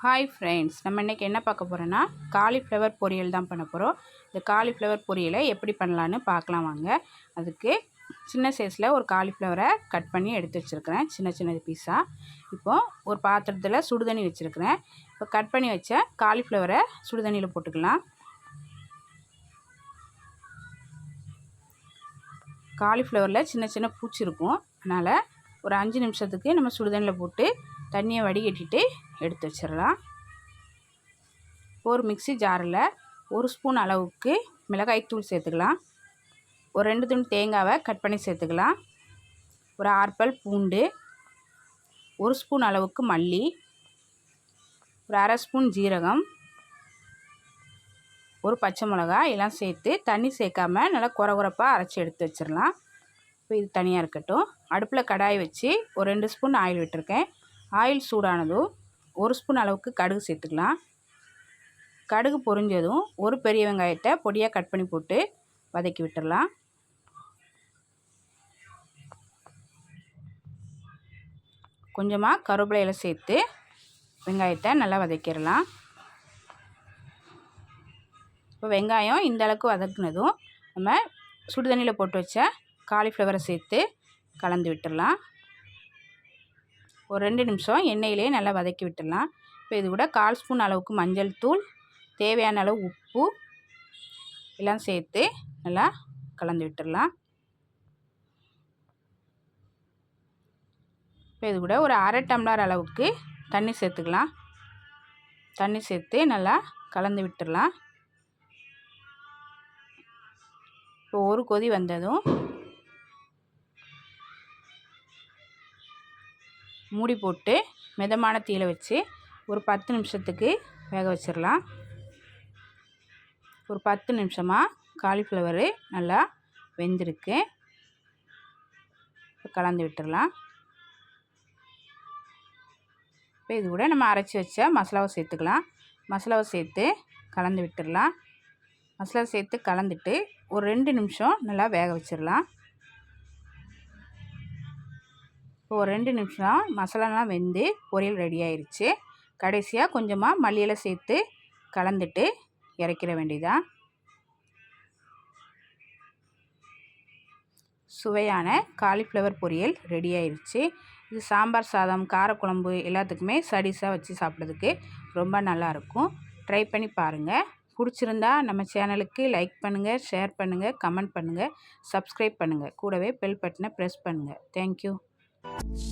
Hi friends நம்ம இன்றைக்கி என்ன பார்க்க போகிறோன்னா காலிஃப்ளவர் பொரியல் தான் பண்ண போகிறோம் இந்த காலிஃப்ளவர் பொரியலை எப்படி பண்ணலான்னு பார்க்கலாம் வாங்க. அதுக்கு சின்ன சைஸில் ஒரு காலிஃப்ளவரை கட் பண்ணி எடுத்து வச்சுருக்கிறேன். சின்ன சின்ன பீஸாக இப்போது ஒரு பாத்திரத்தில் சுடுதண்ணி வச்சுருக்கிறேன். இப்போ கட் பண்ணி வச்ச காலிஃப்ளவரை சுடுதண்ணியில் போட்டுக்கலாம். காலிஃப்ளவரில் சின்ன சின்ன பூச்சி இருக்கும். அதனால் ஒரு அஞ்சு நிமிஷத்துக்கு நம்ம சுடுதண்ணியில் போட்டு தண்ணியை வடிகட்டிட்டு எடுத்து வச்சிடலாம். ஒரு மிக்சி ஜாரில் ஒரு ஸ்பூன் அளவுக்கு மிளகாய்த்தூள் சேர்த்துக்கலாம். ஒரு ரெண்டு துணி தேங்காவை கட் பண்ணி சேர்த்துக்கலாம். ஒரு ஆறுப்பல் பூண்டு ஒரு ஸ்பூன் அளவுக்கு மல்லி ஒரு அரை ஸ்பூன் ஜீரகம் ஒரு பச்சை மிளகா எல்லாம் சேர்த்து தண்ணி சேர்க்காமல் நல்லா குறை குறைப்பாக அரைச்சி எடுத்து வச்சிடலாம். இப்போ இது தனியாக இருக்கட்டும். அடுப்பில் கடாய் வச்சு ஒரு ரெண்டு ஸ்பூன் ஆயில் விட்டுருக்கேன். ஆயில் சூடானதும் ஒரு ஸ்பூன் அளவுக்கு கடுகு சேர்த்துக்கலாம். கடுகு பொரிஞ்சதும் ஒரு பெரிய வெங்காயத்தை பொடியாக கட் பண்ணி போட்டு வதக்கி விட்டுடலாம் கொஞ்சமாக கருவேப்பிலையில் சேர்த்து வெங்காயத்தை நல்லா வதக்கிடலாம். இப்போ வெங்காயம் இந்த அளவுக்கு வதக்குனதும் நம்ம சுடுதண்ணியில் போட்டு வச்ச காலிஃப்ளவரை சேர்த்து கலந்து விட்டுடலாம் ஒரு ரெண்டு நிமிஷம் எண்ணெயிலே நல்லா வதக்கி விட்டுடலாம். இப்போ இது கூட கால் ஸ்பூன் அளவுக்கு மஞ்சள் தூள் தேவையான அளவு உப்பு எல்லாம் சேர்த்து நல்லா கலந்து விட்டுடலாம். இப்போ இது கூட ஒரு அரை டம்ளர் அளவுக்கு தண்ணி சேர்த்துக்கலாம். தண்ணி சேர்த்து நல்லா கலந்து விட்டுடலாம். இப்போ ஒரு கொதி வந்ததும் மூடி போட்டு மிதமான தீயில் வச்சு ஒரு பத்து நிமிஷத்துக்கு வேக வச்சிடலாம். ஒரு பத்து நிமிஷமாக காலிஃப்ளவரு நல்லா வெந்திருக்கு. கலந்து விட்டுடலாம். இப்போ இது கூட நம்ம அரைச்சி வச்ச மசாலாவை சேர்த்துக்கலாம். மசாலாவை சேர்த்து கலந்து விட்டுடலாம். மசாலா சேர்த்து கலந்துட்டு ஒரு ரெண்டு நிமிஷம் நல்லா வேக வச்சிடலாம். இப்போ ஒரு ரெண்டு நிமிஷம் மசாலாலாம் வெந்து பொரியல் ரெடி ஆயிடுச்சு கடைசியாக கொஞ்சமாக மல்லியில் சேர்த்து கலந்துட்டு இறக்கிற வேண்டியதான் சுவையான காலிஃப்ளவர் பொரியல் ரெடி ஆயிடுச்சு இது சாம்பார் சாதம் காரக்குழம்பு எல்லாத்துக்குமே சடிஸாக வச்சு சாப்பிட்றதுக்கு ரொம்ப நல்லாயிருக்கும். ட்ரை பண்ணி பாருங்கள் பிடிச்சிருந்தா நம்ம சேனலுக்கு லைக் பண்ணுங்கள் ஷேர் பண்ணுங்கள் கமெண்ட் பண்ணுங்கள் சப்ஸ்கிரைப் பண்ணுங்கள் கூடவே பெல் பட்டனை ப்ரெஸ் பண்ணுங்கள் தேங்க்யூ Tchau.